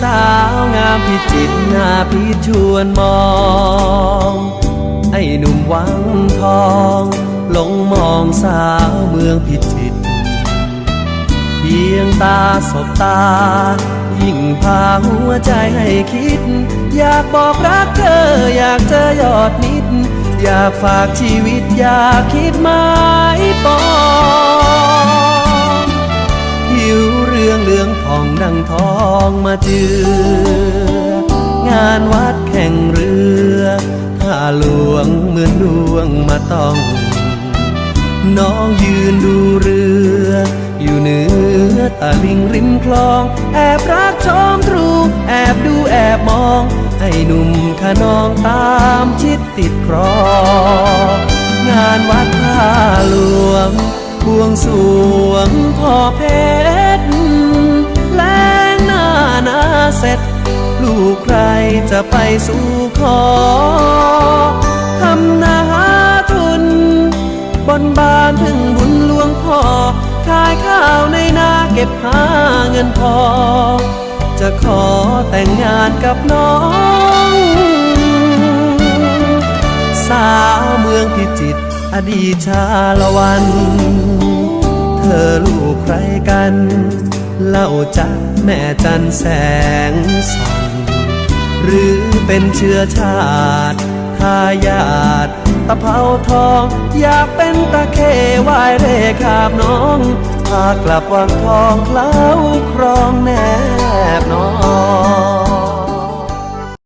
สาวงามพิจิตหน้าพี่ชวนมอง ไอ้หนุ่มวังทองหลงมองสาวเมืองพิจิต เพียงตาสบตา ยิ่งพาหัวใจให้คิด อยากบอกรักเธออยากเจอยอดนิด อยากฝากชีวิตอยากคิดมา องเรื่องทองดังทองมาเจืองานวัดแข่งเรือท่าหลวงเหมือนดวงมาต้อง น้องยืนดูเรือ อยู่เหนือตะลิงริมคลอง แอบรักชมตรูแอบดูแอบมอง ให้หนุ่มขนองตามชิดติดครองงานวัดท่าหลวงบวงสวงพ่อเพชร เสร็จลูกใครจะไปสู่ขอทำนาหาทุน บนบานถึงบุญหลวงพ่อ ขายข้าวในนาเก็บหาเงินพอ จะขอแต่งงานกับน้อง สาวเมืองพิจิตรอดีชาละวัน เธอลูกใครกัน เล่าจักแม่จันแสงส่องหรือเป็นเชื้อชาติทายาทตะเภาทอง อยากเป็นตะเควายเรขาบน้อง พากลับวังทองเคล้าครองแนบนอน